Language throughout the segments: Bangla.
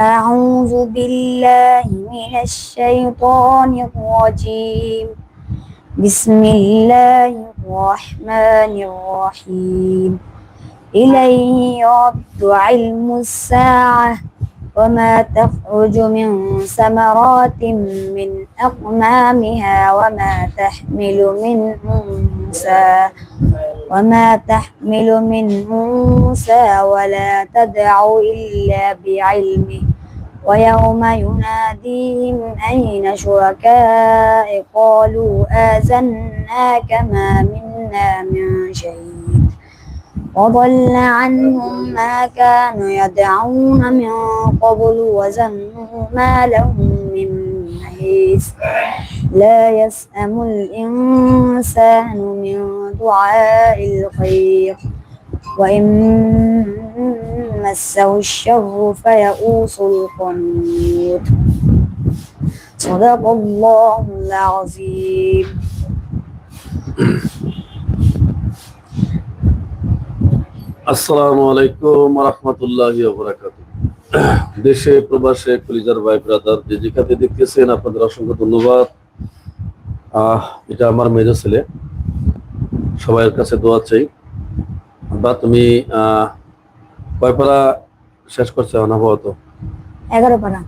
أعوذ بالله من الشيطان الرجيم. بسم الله الرحمن الرحيم. إليه يرد علم الساعة. وما تخرج من ثمرات من أقمامها وما تحمل من أنثى. وما تحمل من أنثى ولا تدع إلا بعلمه. ويوم يناديهم أين شركاء قالوا آذناك ما منا من شهيد. وضل عنهم ما كانوا يدعون من قبل وزنوا ما لهم من محيص. لا يسأم الإنسان من دعاء الخير. وإن مسه الشر فيئوس القنوط صدق الله العظيم আসসালামু আলাইকুম রহমতুল্লাহ বরাকাত দেশে প্রবাসে কলিজার ভাই ব্রাদার যে যেখানে দেখতেছেন আপনাদের অসংখ্য ধন্যবাদ আহ এটা আমার মেজো ছেলে সবাইয়ের কাছে দোয়া চাই বা তুমি কয় পারা শেষ করছ অনাবহত এগারো পারা।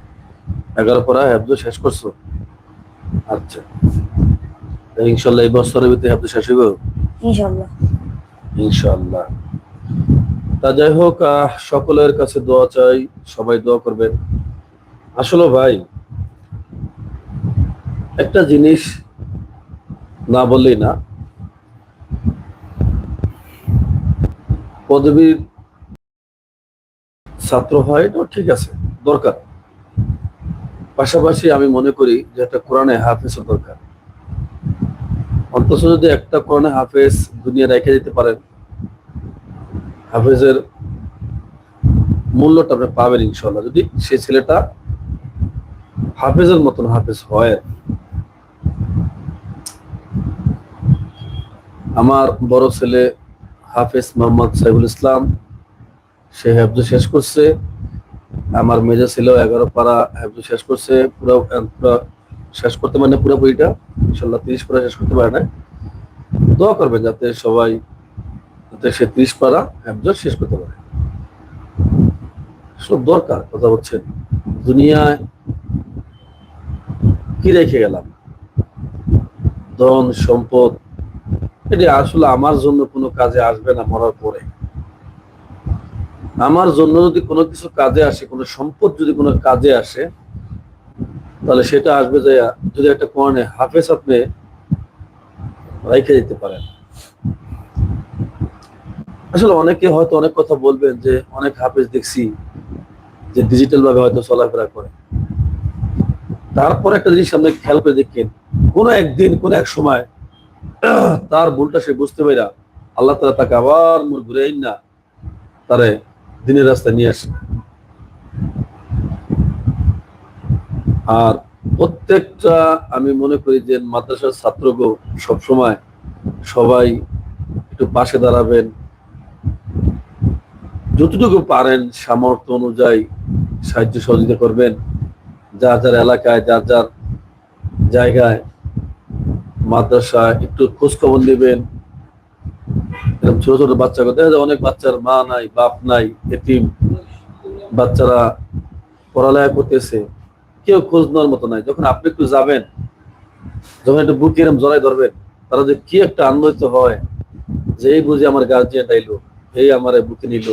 এগারো পারা হ্যাবদ শেষ করছ? আচ্ছা। ইনশাল্লাহ এই বছরের ভিতরে হ্যাবদ শেষ হইব? ইনশাল্লাহ। ইনশাআল্লাহ তা যাই হোক আহ, সকলের কাছে দোয়া চাই সবাই দোয়া করবেন। আসলে ভাই একটা জিনিস না বললেই না পদবীর ছাত্র হয় এটা ঠিক আছে, দরকার। পাশাপাশি আমি মনে করি যে একটা কোরআনে হাফেজও দরকার। অন্তত যদি একটা কোরআনে হাফেজ দুনিয়া রেখে দিতে পারেন, হাফেজের মূল্যটা আপনি পাবেন ইনশাল্লাহ যদি সে ছেলেটা হাফেজের মতন হাফেজ হয়। আমার বড় ছেলে হাফেজ মোহাম্মদ সাইফুল ইসলাম। সে হেফজ শেষ করছে। আমার মেজা ছিল এগারো পারা হেফজ শেষ করছে। পুরো পুরো শেষ করতে মানে পুরোপুরিটা ইনশাল্লাহ তিরিশ পারা শেষ করতে পারে না। দোয়া করবেন যাতে সবাই, যাতে সে তিরিশ পারা হেফজ শেষ করতে পারে। সব দরকার, কথা বলছেন দুনিয়ায় কি রেখে গেলাম? ধন, সম্পদ এটি আসলে আমার জন্য কোনো কাজে আসবে না মরার পরে। আমার জন্য যদি কোনো কিছু কাজে আসে, কোনো সম্পদ যদি কোনো কাজে আসে, তাহলে সেটা আসবে যে যদি একটা কোরআনে হাফেজ আপনি রেখে দিতে পারেন। আসলে অনেকে হয়তো অনেক কথা বলবেন যে, অনেক হাফেজ দেখছি যে ডিজিটাল ভাবে হয়তো চলাফেরা করে। তারপর একটা জিনিস আপনি খেয়াল করে দেখেন, কোনো একদিন, কোন এক সময় তার ভুলটা সে বুঝতে পারা আল্লাহ তালা তাকে আবার মুর ঘুরে না, তারে দিনের রাস্তায় নিয়ে আসে। আর প্রত্যেকটা আমি মনে করি যে মাদ্রাসার ছাত্রগো সবসময় সবাই একটু পাশে দাঁড়াবেন। যতটুকু পারেন সামর্থ্য অনুযায়ী সাহায্য সহযোগিতা করবেন। যার যার এলাকায়, যার যার জায়গায় মাদ্রাসায় একটু খোঁজ খবর নেবেন। এরকম ছোট ছোট বাচ্চা দেখা যায় অনেক বাচ্চার মা নাই, বাপ নাই এটিম বাচ্চারা পড়ালেখা করতেছে। কেউ খোঁজ নেওয়ার মতো নাই। যখন আপনি একটু যাবেন, যখন একটু বুকে এরকম জড়াই ধরবেন, তারা যে কি একটা আনন্দিত হয় যে এই বুঝে আমার গার্জিয়ান আইলো এই আমার বুকে নিল।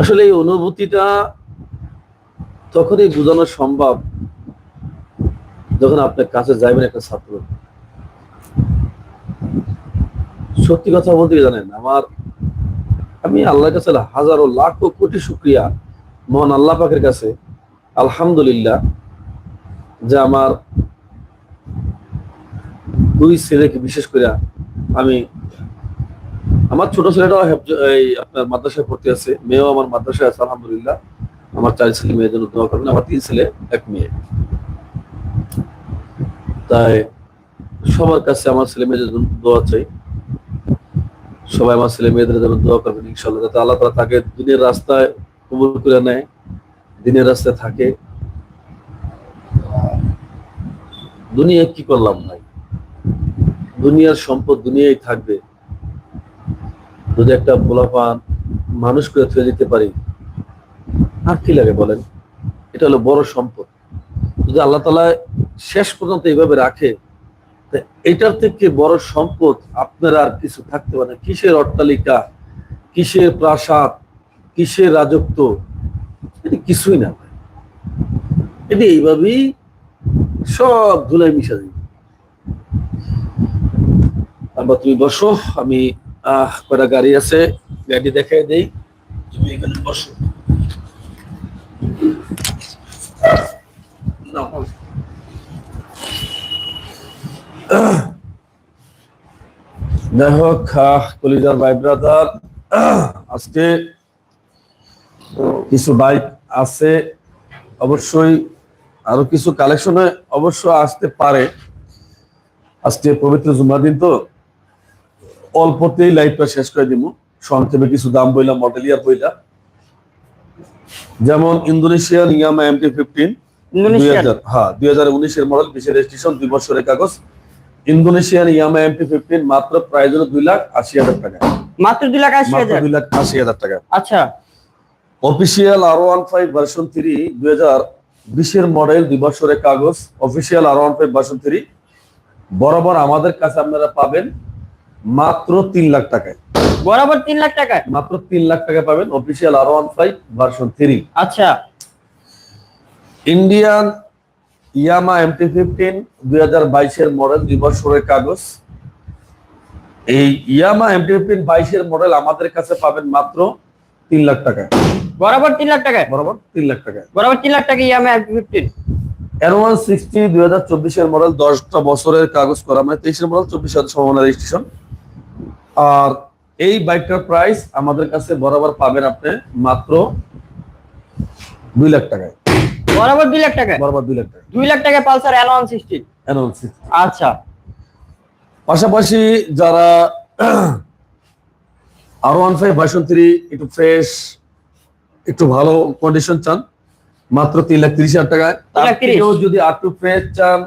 আসলে এই অনুভূতিটা তখনই বোঝানো সম্ভব যখন আপনার কাছে যাবেন একটা ছাত্র। সত্যি কথা বলতে জানেন, আমার আমি আল্লাহর কাছে হাজারো লাখো কোটি শুক্রিয়া মহান আল্লাহ পাকের কাছে, আলহামদুলিল্লাহ, যে আমার দুই ছেলেকে বিশেষ করে আমি, আমার ছোট ছেলেটাও এই আপনার মাদ্রাসায় ভর্তি আছে, মেয়েও আমার মাদ্রাসায় আছে, আলহামদুলিল্লাহ। আমার চার ছেলে মেয়ের জন্য দোয়া করবেন, আমার তিন ছেলে, এক মেয়ে। তাই সবার কাছে আমার ছেলে মেয়েদের জন্য দোয়া চাই। সবাই আমার ছেলে মেয়েদের জন্য দোয়া করবেন ইনশাল্লাহ যাতে আল্লাহ তালা তাকে দিনের রাস্তায় কবুল করে নেয়, দিনের রাস্তায় থাকে। দুনিয়া কি করলাম ভাই? দুনিয়ার সম্পদ দুনিয়ায় থাকবে। যদি একটা পোলাপান মানুষ করে থুয়ে দিতে পারি, আর কি লাগে বলেন? এটা হলো বড় সম্পদ। যদি আল্লাহ তালা শেষ পর্যন্ত এইভাবে রাখে এটার থেকে বড় সম্পদ আপনার আর কিছু থাকতে পারে। কিসের অট্টালিকা, কিসের প্রাসাদ, কিসের রাজত্ব, এটা কিছুই না এটি এইভাবেই সব ধুলাই মিশা দিই আবার তুমি বসো, আমি, আহ, কয়টা গাড়ি আছে, গাড়ি দেখাই দেই তুমি এখানে বসো। যাই হোক কলিজার ভাই ব্রাদার আজকে কিছু বাইক আছে, অবশ্যই আরও কিছু কালেকশনে অবশ্য আসতে পারে। আজকে পবিত্র জুমার দিন তো, অল্পতেই লাইভটা শেষ করে দিব সংক্ষেপে কিছু দাম বইলাম মডেল ইয়ার বইলা। যেমন ইন্দোনেশিয়ান ইয়ামা এমটি ফিফটিন হ্যাঁ দুই হাজার উনিশের মডেল বিশেষ রেজিস্ট্রেশন দুই বছরের কাগজ। ইন্দোনেশিয়ান ইয়ামা ফিফটিন মাত্র হলো দুই লাখ আশি হাজার টাকা। মাত্র দুই লাখ আশি হাজার? দুই লাখ আশি হাজার টাকা। আচ্ছা। Official R one five version three দুই হাজার বিশের মডেল দুই বছরের কাগজ। Official R one five version three বরাবর আমাদের কাছে আপনারা পাবেন মাত্র তিন লাখ টাকায়। বরাবর তিন লাখ টাকায়? মাত্র তিন লাখ টাকা পাবেন অফিসিয়াল আর ওয়ান ফাইভ ভার্সন থ্রি আচ্ছা। ইন্ডিয়ান ইয়ামা এমটি ফিফটিন দুই হাজার বাইশের মডেল দুই বছরের কাগজ। এই ইয়ামা এমটি ফিফটিন বাইশের মডেল আমাদের কাছে পাবেন মাত্র তিন লাখ টাকায়। বরাবর তিন লাখ টাকায়? বরাবর তিন লাখ টাকায়। বরাবর তিন লাখ টাকা ইএমআই ফিফটিন এর ওয়ান সিক্সটি দুই হাজার চব্বিশের মডেল দশটা বছরের কাগজ করা মানে তেইশের মডেল চব্বিশ হাজার সম্ভাবনা রেজিস্ট্রেশন আর এই বাইকটার প্রাইস আমাদের কাছে বরাবর পাবেন আপনি মাত্র দুই লাখ টাকায়। বরাবর দুই লাখ টাকায়? বরাবর দুই লাখ টাকা। দুই লাখ টাকায় পালসার সিক্সটি এর ওয়ান সিক্সটি আচ্ছা। পাশাপাশি যারা R one five version three একটু ফ্রেশ একটু ভালো কন্ডিশন চান মাত্র তিন লাখ তিরিশ হাজার টাকায়। তিন তার যদি একটু ফ্রেশ চান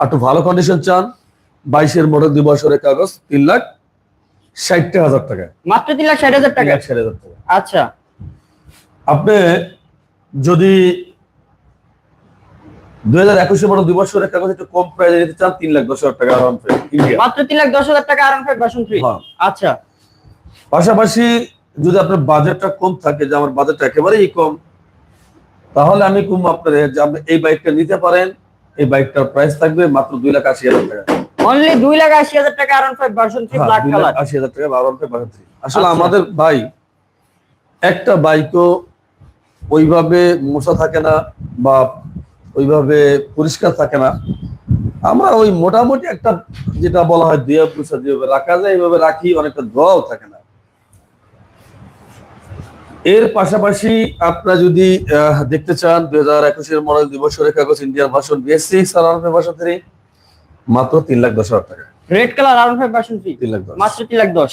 একটু ভালো কন্ডিশন চান বাইশের মডেল দুই বছরের কাগজ তিন লাখ ষাট হাজার টাকা মাত্র তিন লাখ ষাট হাজার টাকা ষাট হাজার টাকা আচ্ছা। আপনি যদি দুই হাজার একুশে দুই বছরের কাগজ একটু কম নিতে চান তিন লাখ দশ হাজার টাকা মাত্র তিন লাখ দশ হাজার টাকা আর ফাইভ ভার্সন থ্রি হ্যাঁ। আচ্ছা। পাশাপাশি যদি আপনার বাজেটটা কম থাকে যে আমার বাজেটটা একেবারেই কম তাহলে আমি কম আপনার যে আপনি এই বাইকটা নিতে পারেন এই বাইকটার প্রাইস থাকবে মাত্র দুই লাখ আশি হাজার টাকা। অনলি দুই লাখ আশি হাজার টাকা হ্যাঁ, ব্ল্যাক লাখ কালার আশি হাজার টাকা আসলে আচ্ছা। আমাদের ভাই একটা বাইকও ওইভাবে মোছা থাকে না বা ওইভাবে পরিষ্কার থাকে না। আমরা ওই মোটামুটি একটা যেটা বলা হয় দিয়ে পুষা যেভাবে রাখা যায় এইভাবে রাখি অনেকটা ধোয়াও থাকে না। এর পাশাপাশি আপনারা যদি দেখতে চান দুই হাজার একুশের মডেল দিবসের কাগজ Indian version BS six R version three মাত্র তিন লাখ দশ হাজার টাকা। Red colour R five version three তিন লাখ দশ। মাত্র তিন লাখ দশ।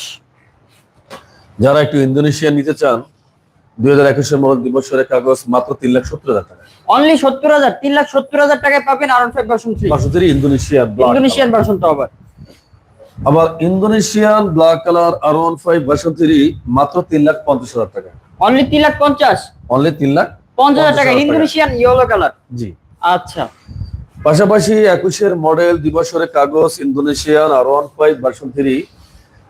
যারা একটু ইন্দোনেশিয়া নিতে চান দুই হাজার একুশের মডেল দিবসের কাগজ মাত্র তিন লাখ সত্তর হাজার টাকা। অনলি সত্তর হাজার তিন লাখ সত্তর হাজার টাকায় পাবেন R five version three Indonesian version আবার আবার Indonesian black colour R one five version three মাত্র তিন লাখ পঞ্চাশ হাজার টাকা। অনলি তিন লাখ পঞ্চাশ? অনলি তিন লাখ পঞ্চাশ হাজার টাকা ইন্দোনেশিয়ান ইয়েলো কালার জি। আচ্ছা। পাশাপাশি একুশের মডেল দিবসের কাগজ Indonesian R one five version three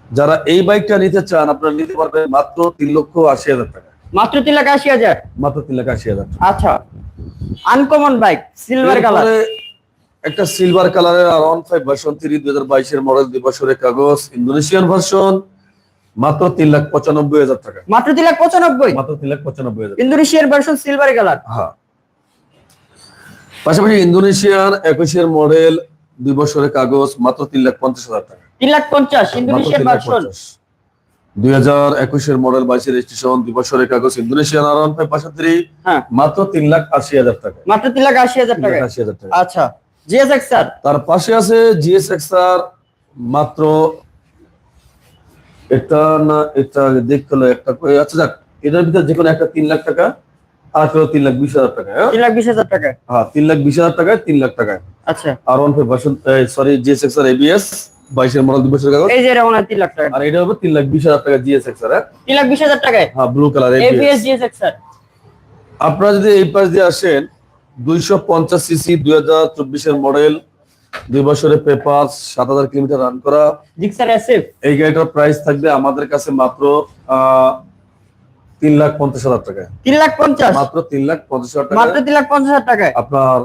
যারা এই বাইকটা নিতে চান আপনারা নিতে পারবেন মাত্র তিন লক্ষ আশি হাজার টাকা। মাত্র তিন লাখ আশি হাজার? মাত্র তিন লাখ আশি হাজার। টাকা আচ্ছা আনকমন বাইক সিলভার কালার একটা সিলভার কালারের R one five version three দুই হাজার বাইশের মডেল দুই বছরের কাগজ ইন্দোনেশিয়ান ভার্সন মাত্র তিন লাখ পঁচানব্বই হাজার টাকা। মাত্র তিন লাখ পঁচানব্বই? মাত্র তিন লাখ পঁচানব্বই হাজার। ইন্দোনেশিয়ান ভার্সন সিলভার কালার হ্যাঁ। পাশাপাশি ইন্দোনেশিয়ান একুশের মডেল দুই বছরের কাগজ মাত্র তিন লাখ পঞ্চাশ হাজার টাকা। তিন লাখ পঞ্চাশ ইন্দোনেশিয়ান ভার্সন দুই হাজার একুশের মডেল বাইশের রেজিস্ট্রেশন দুই বছরের কাগজ Indonesian R one five version হ্যাঁ। মাত্র তিন লাখ আশি হাজার টাকা। মাত্র তিন লাখ আশি হাজার টাকা। আশি হাজার টাকা। আচ্ছা জিএসএক্স স্যার? তার পাশে আছে জিএসএক্সআর মাত্র এটা না এটা দেখতে একটা আচ্ছা যাক এটার ভিতরে যে কোনো একটা তিন লাখ টাকা আর একটা তিন লাখ বিশ হাজার টাকা হ্যাঁ? তিন লাখ বিশ হাজার টাকায় হ্যাঁ তিন লাখ বিশ হাজার টাকায় তিন লাখ টাকায়। আচ্ছা। আর one five sorry GS X R ABS বাইশের মডেল দুই কাগজ? এই যে এটা তিন লাখ টাকা। আর এটা হবে তিন লাখ বিশ হাজার টাকা জিএস এক্স আর তিন লাখ বিশ হাজার টাকায়? হ্যাঁ ব্লু কালার এক্সার আপনারা যদি এই পাশ দিয়ে আসেন দুইশো পঞ্চাশ সিসি দুই হাজার চব্বিশের মডেল দুই বছরের পেপার সাত হাজার কিলোমিটার রান করা। জিক্সার এসএফ এই গাড়িটার প্রাইস থাকবে আমাদের কাছে মাত্র তিন লাখ পঞ্চাশ হাজার টাকায়। তিন লাখ পঞ্চাশ? মাত্র তিন লাখ পঞ্চাশ হাজার মাত্র টাকা তিন লাখ পঞ্চাশ হাজার টাকায়? আপনার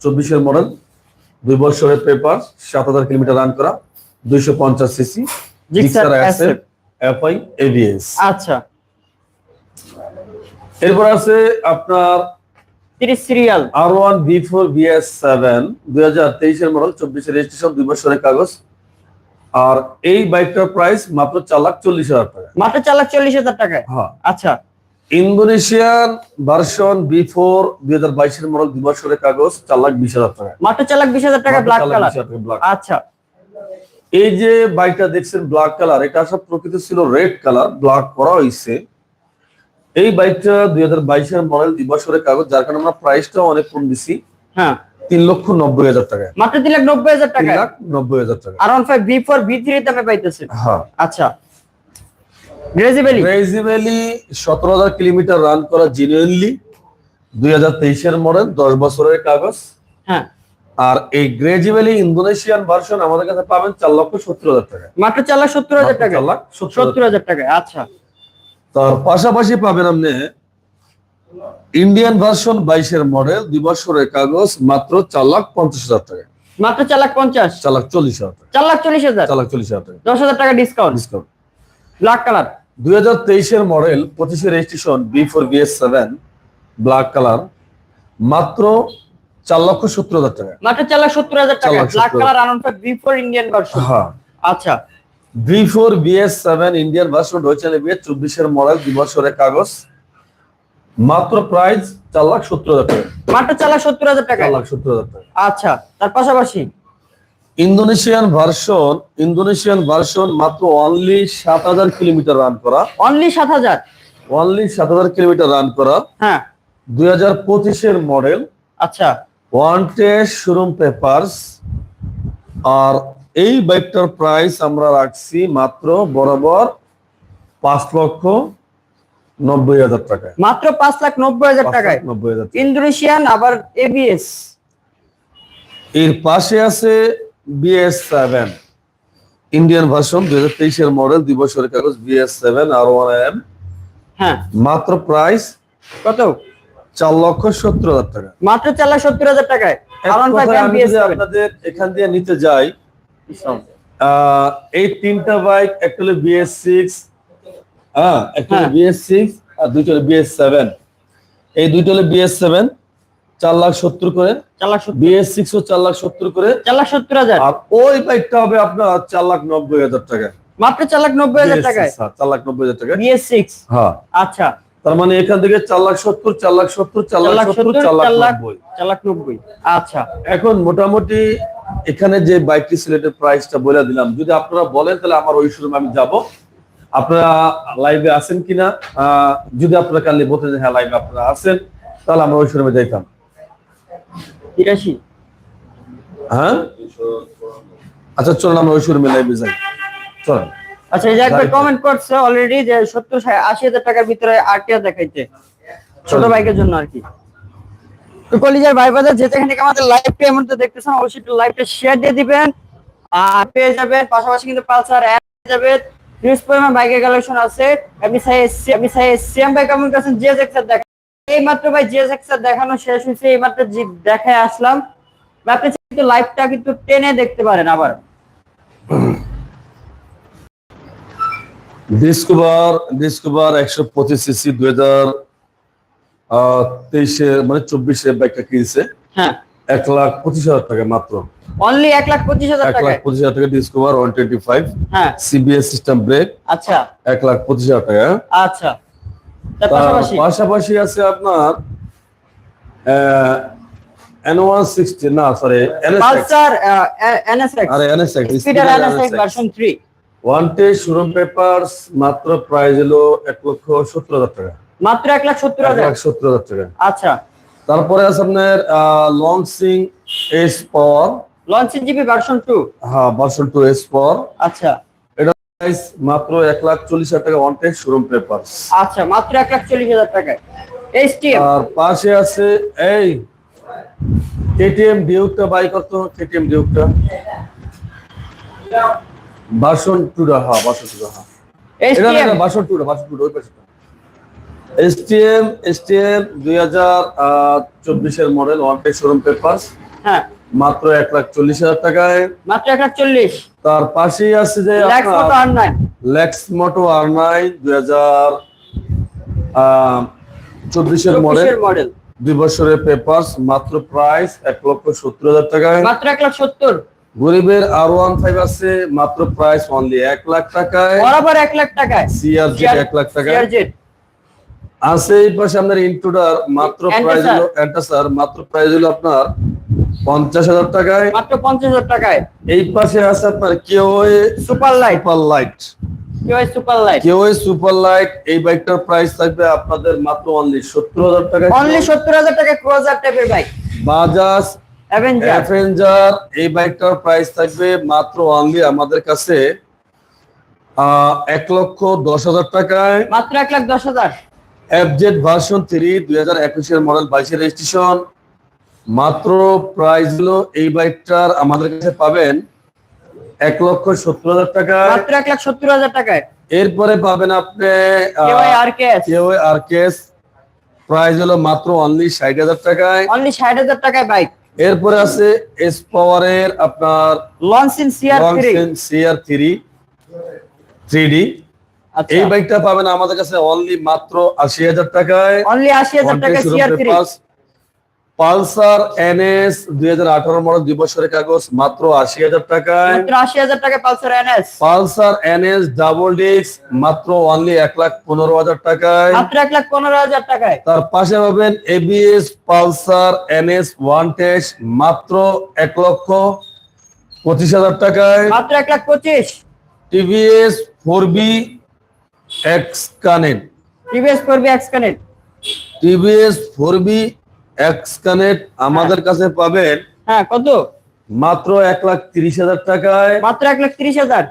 চব্বিশের মডেল দুই বছরের পেপার সাত হাজার কিলোমিটার রান করা। দুইশো পঞ্চাশ সিসি Gixxer এফআই এভিএস আচ্ছা। এরপর আছে আপনার serial R one B four BS seven দুই হাজার তেইশের মডেল চব্বিশের রেজিস্ট্রেশন দুই বছরের কাগজ। আর এই বাইকটার প্রাইস মাত্র চার লাখ চল্লিশ হাজার টাকা। মাত্র চার লাখ চল্লিশ হাজার টাকায় হ্যাঁ। আচ্ছা। ইন্দোনেশিয়ান ভার্সন বি ফোর দুই হাজার বাইশের মডেল দুই বছরের কাগজ চার লাখ বিশ হাজার টাকা। মাত্র চার লাখ বিশ হাজার টাকা ব্ল্যাক কালার টাকা। আচ্ছা। এই যে বাইকটা দেখছেন ব্ল্যাক কালার এটা আসলে প্রকৃত ছিল রেড কালার ব্ল্যাক করা হয়েছে এই বাইকটা দুই হাজার বাইশের মডেল দুই বছরের কাগজ যার কারণে আমরা প্রাইসটা অনেক কম দিছি। হ্যাঁ। তিন লক্ষ নব্বই হাজার টাকা। মাত্র তিন লাখ নব্বই হাজার টাকায় লাখ নব্বই হাজার টাকা। R one five B four B three দামে পাইতেছে। হ্যাঁ। আচ্ছা। গ্রেজি ভ্যালি ক্রেজি ভ্যালি সতেরো হাজার কিলোমিটার রান করা জেনুইনলি দুই হাজার তেইশের মডেল দশ বছরের কাগজ। হ্যাঁ। আর এই গ্রেজি ভ্যালি ইন্দোনেশিয়ান ভার্সন আমাদের কাছে পাবেন চার লক্ষ সত্তর হাজার টাকা। মাত্র চার লাখ সত্তর হাজার টাকা লাখ সত্তর হাজার টাকা আচ্ছা। তার পাশাপাশি পাবেন আপনি ইন্ডিয়ান ভার্সন বাইশের মডেল দুই বছরের কাগজ মাত্র চার লাখ পঞ্চাশ হাজার টাকা মাত্র চার লাখ পঞ্চাশ? চার লাখ চল্লিশ হাজার চার লাখ চল্লিশ হাজার? চার লাখ চল্লিশ হাজার টাকা। দশ হাজার টাকা ডিসকাউন্ট ডিসকাউন্ট ব্ল্যাক কালার দুই হাজার তেইশের মডেল পঁচিশের registration B four B S seven black colour মাত্র চার লক্ষ সত্তর হাজার টাকা। মাত্র চার লাখ সত্তর হাজার টাকা। ব্ল্যাক কালার আনন্দ বি ফোর ইন্ডিয়ান ভার্সন হ্যাঁ। আচ্ছা। B four B S seven Indian version রয়েছে বি চব্বিশের মডেল দুই বছরের কাগজ। মাত্র প্রাইস চার লাখ সত্তর হাজার টাকা। মাত্র চার লাখ সত্তর হাজার টাকা। চার লাখ সত্তর হাজার টাকা। আচ্ছা তার পাশাপাশি? ইন্দোনেশিয়ান ভার্সন ইন্দোনেশিয়ান ভার্সন মাত্র অনলি সাত হাজার কিলোমিটার রান করা। অনলি সাত হাজার? অনলি সাত হাজার কিলোমিটার রান করা। হ্যাঁ। দুই হাজার পঁচিশের মডেল আচ্ছা। ওয়ান টেস্ট শোরুম পেপারস আর এই বাইকটার প্রাইস আমরা রাখছি মাত্র বরাবর পাঁচ লক্ষ নব্বই হাজার টাকা মাত্র পাঁচ লাখ নব্বই হাজার টাকায়। নব্বই হাজার। ইন্দোনেশিয়ান আবার এবিএস এর পাশে আছে বিএস সেভেন ইন্ডিয়ান ভার্সন দুই হাজার তেইশের মডেল দুই বছরের কাগজ BS seven R one M হ্যাঁ। মাত্র প্রাইস কত? চার লক্ষ সত্তর হাজার টাকা। মাত্র চার লাখ সত্তর হাজার টাকায়। আপনাদের এখান দিয়ে নিতে যাই এই তিনটা বাইক একটা হলো বিএস সিক্স হ্যাঁ একটা হলো হ্যাঁ। বিএস সিক্স আর দুইটা হলো বিএস সেভেন এই দুইটা হলো বিএস সেভেন চার লাখ সত্তর করে। চার লাখ বিএস সিক্স ও চার লাখ সত্তর করে। চার লাখ সত্তর হাজার। আর ওই বাইকটা হবে আপনার চার লাখ নব্বই হাজার টাকা মাত্র চার লাখ নব্বই হাজার টাকায়। হ্যাঁ, চার লাখ নব্বই হাজার টাকা বিএস সিক্স হ্যাঁ। আচ্ছা। তার মানে এখান থেকে চার লাখ সত্তর চার লাখ সত্তর চার লাখ সত্তর চার লাখ নব্বই। চার লাখ নব্বই। আচ্ছা। এখন মোটামুটি এখানে যে বাইকটি সিলেটের প্রাইসটা বলে দিলাম যদি আপনারা বলেন তাহলে আমার ওই শোরুমে আমি যাব। আপনারা লাইভে আছেন কিনা? যদি আপনারা কালি বলতে যে হ্যাঁ লাইভে আপনারা আছেন তাহলে আমরা ওই শোরুমে যাইতাম। তিরাশি। হ্যাঁ? আচ্ছা চলুন আমরা ওই শোরুমে লাইভে যাই। চলেন। আচ্ছা এই যে একবার কমেন্ট করছে অলরেডি যে সত্তর ষাট, আশি হাজার টাকার ভিতরে আরটিআর দেখাইতে ছোট বাইকের জন্য আর কি তো কলিজার ভাই বাজার যেখানে আমাদের লাইভটা এমন তো দেখতেছেন অবশ্যই একটু লাইভটা শেয়ার দিয়ে দিবেন। আর পেয়ে যাবেন পাশাপাশি কিন্তু পালসার অ্যাপ পেয়ে যাবেন। নিউজ পরিমাণ বাইকের কালেকশন আছে। আপনি সাই আপনি সাই সিএম ভাই কেমন কাছেন জিএস এক্সার দেখা এই মাত্র ভাই জিএস এক্সার দেখানো শেষ হয়েছে এই মাত্র জি- দেখায় আসলাম। আপনি কিন্তু লাইভটা কিন্তু টেনে দেখতে পারেন আবার। ডিসকভার ডিসকভার একশো পঁচিশ সিসি দুই হাজার তেইশে মানে চব্বিশে বাইকটা কিনছে। হ্যাঁ। এক লাখ পঁচিশ হাজার টাকা মাত্র। অনলি এক লাখ পঁচিশ হাজার এক লাখ পঁচিশ হাজার টাকা Discover one twenty five CBS system brake. আচ্ছা। এক লাখ পঁচিশ হাজার টাকা। আচ্ছা। পাশাপাশি? আছে আপনার এন ওয়ান সিক্সটি না সরি এনএসএক্স আরে NSX speeder NSX version 3 one টে শোরুম পেপারস মাত্র প্রাইস হলো এক লক্ষ সত্তর হাজার টাকা। মাত্র এক লাখ সত্তর হাজার? সত্তর হাজার টাকা। আচ্ছা। তারপরে আছে আপনার লং সিং এস পাওয়ার লঞ্চের জিবি ভার্সন টু হ্যাঁ ভার্সন টু এস পাওয়ার আচ্ছা। প্রাইস মাত্র এক লাখ চল্লিশ হাজার টাকা ওয়ান টেক শোরুম পেপার আচ্ছা মাত্র এক লাখ চল্লিশ হাজার টাকায়। এইচটিএম আর পাশে আছে এই কেটিএম ডিউকটা বাই করতো কেটিএম ডিউকটা ভার্সন টুটা হ্যাঁ ভার্সন টুটা হ্যাঁ এটা না এইচটিএম ভার্সন টুটা ভার্সন ওই পাশে এসটিএম এসটিএম দুই হাজার চব্বিশের model one tech showroom paper হ্যাঁ। মাত্র এক লাখ চল্লিশ হাজার টাকায়। মাত্র এক লাখ চল্লিশ। তার পাশেই আছে যে লেক্স মোটো আর নাইন দুই হাজার চব্বিশের মডেল মডেল দুই বছরের পেপারস মাত্র প্রাইস এক লক্ষ সত্তর হাজার টাকায়। মাত্র এক লাখ সত্তর। গরিবের আর ওয়ান ফাইভ আছে মাত্র প্রাইস অনলি এক লাখ টাকায়। বরাবর এক লাখ টাকায়। সিআরজি এক লাখ টাকায়। সিআরজেড আছে এই পাশে আপনার ইন্টুডার মাত্র প্রাইস। হলো অ্যান্টাসার মাত্র প্রাইস হলো আপনার পঞ্চাশ হাজার টাকায়। মাত্র পঞ্চাশ হাজার টাকায়। এই পাশে আছে আপনার Keeway super light super light কি super light Keeway super light এই বাইকটার প্রাইস থাকবে আপনাদের মাত্র অনলি সত্তর হাজার টাকায়। অনলি সত্তর হাজার টাকা ক্রোজার টাইপের বাইক বাজাজ অ্যাভেঞ্জার এই বাইকটার প্রাইস থাকবে মাত্র অনলি আমাদের কাছে এক লক্ষ দশ হাজার টাকায়। মাত্র এক লাখ দশ হাজার। এফজেড ভার্সন থ্রি দুই হাজার একুশের মডেল বাইশের রেজিস্ট্রেশন মাত্র প্রাইস হলো এই বাইকটার আমাদের কাছে পাবেন এক লক্ষ সত্তর হাজার টাকায়। মাত্র এক লাখ সত্তর হাজার টাকায়। এরপরে পাবেন আপনি প্রাইস হলো মাত্র অনলি ষাট হাজার টাকায়। অনলি ষাট হাজার টাকায় বাইক। এরপরে আছে এস পাওয়ারের আপনার launch in CR three CR three three D এই বাইকটা পাবেন আমাদের কাছে অনলি মাত্র আশি হাজার টাকায়। অনলি আশি হাজার টাকা সিআর থ্রি পালসার এনএস দুই হাজার আঠারো মডেল দুই বছরের কাগজ মাত্র আশি হাজার টাকায়। আশি হাজার টাকা Pulsar NS. Pulsar NS double disc মাত্র অনলি এক লাখ পনেরো হাজার টাকায়। মাত্র এক লাখ পনেরো হাজার টাকায়। তার পাশে পাবেন ABS Pulsar NS one test মাত্র এক লক্ষ পঁচিশ হাজার টাকায়। মাত্র এক লাখ পঁচিশ। TVS four B X connect. TVS four B X connect. TVS four B X connect আমাদের কাছে পাবেন হ্যাঁ কত? মাত্র এক লাখ তিরিশ হাজার টাকায়। মাত্র এক লাখ তিরিশ হাজার?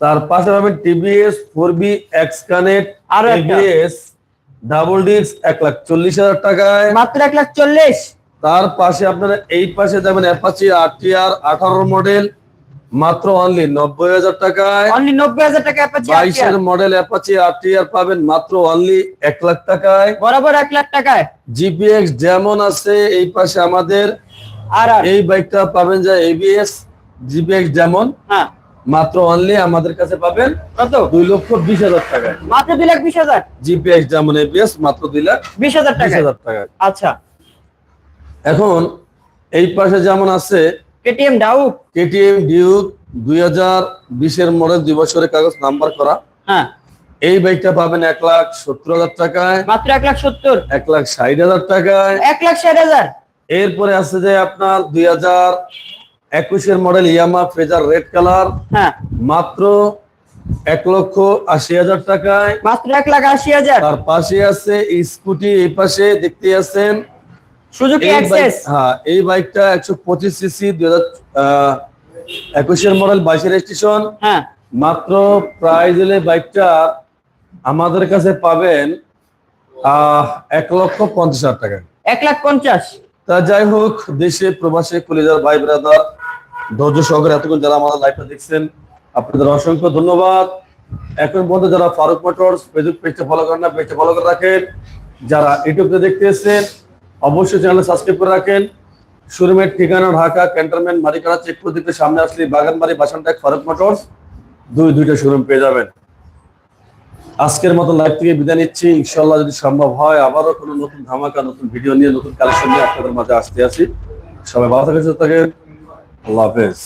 তার পাশে পাবেন TVS four B X R TVS double disc এক লাখ চল্লিশ হাজার টাকায়। মাত্র এক লাখ চল্লিশ। তার পাশে আপনারা এই পাশে যাবেন অ্যাপাচি আর টি আরটিআর আঠারো মডেল মাত্র অনলি নব্বই হাজার টাকায় অনলি নব্বই হাজার টাকা বাইশের মডেল অ্যাপাচি আরটিআর পাবেন মাত্র অনলি এক লাখ টাকায়। বরাবর এক লাখ টাকায়। জিপিএক্স যেমন আছে এই পাশে আমাদের। আর আর। এই বাইকটা পাবেন যে এবিএস জিপিএক্স যেমন। হ্যাঁ। মাত্র অনলি আমাদের কাছে পাবেন কত? দুই লক্ষ বিশ হাজার টাকায়। মাত্র দুই লাখ বিশ হাজার? জিপিএক্স যেমন এবিএস মাত্র দুই লাখ বিশ হাজার টাকা আচ্ছা। এখন এই পাশে যেমন আছে কেটিএম ডাউক কেটিএম ডিউক দুই হাজার বিশের মডেল দুই বছরের কাগজ নাম্বার করা। হ্যাঁ। এই বাইকটা পাবেন এক লাখ সত্তর হাজার টাকায়। মাত্র এক লাখ সত্তর? এক লাখ ষাট হাজার টাকায়। এক লাখ ষাট হাজার? এরপরে আছে যে আপনার দুই হাজার একুশের model Yamaha Fazer red colour. হ্যাঁ। মাত্র এক লক্ষ আশি হাজার টাকায়। মাত্র এক লাখ আশি হাজার? তার পাশে আছে স্কুটি এই পাশে দেখতে আছেন। সুজুকি এই হ্যাঁ এই বাইকটা একশো পঁচিশ সিসি দুই হাজার একুশের মডেল বাইশের রেজিস্ট্রেশন হ্যাঁ। মাত্র প্রাইস হলে বাইকটা আমাদের কাছে পাবেন এক লক্ষ পঞ্চাশ হাজার টাকা। এক লাখ পঞ্চাশ। তা যাই হোক দেশে প্রবাসে কলিজার ভাই ব্রাদার ধৈর্য সহকারে এতক্ষণ যারা আমাদের লাইভটা দেখছেন আপনাদের অসংখ্য ধন্যবাদ। এখন পর্যন্ত যারা ফারুক মোটরস ফেসবুক পেজটা ফলো করেন না পেজটা ফলো করে রাখেন। যারা ইউটিউবে দেখতে এসেছেন অবশ্যই চ্যানেল সাবস্ক্রাইব করে রাখেন। শোরুমের ঠিকানা ঢাকা, ক্যান্টনমেন্ট মারিকাড়া চেকপোস্ট দিকে সামনে আসলে বাগানবাড়ি বাসানটাক ফারুক মোটরস দুই, দুইটা শোরুম পেয়ে যাবেন। আজকের মতো লাইভ থেকে বিদায় নিচ্ছি। ইনশাল্লাহ যদি সম্ভব হয়, আবারও কোনো নতুন ধামাকা, নতুন ভিডিও নিয়ে, নতুন কালেকশন নিয়ে আপনাদের মাঝে আসতে আসি। সবাই ভালো থাকেন, সুস্থ থাকেন। আল্লাহ হাফেজ।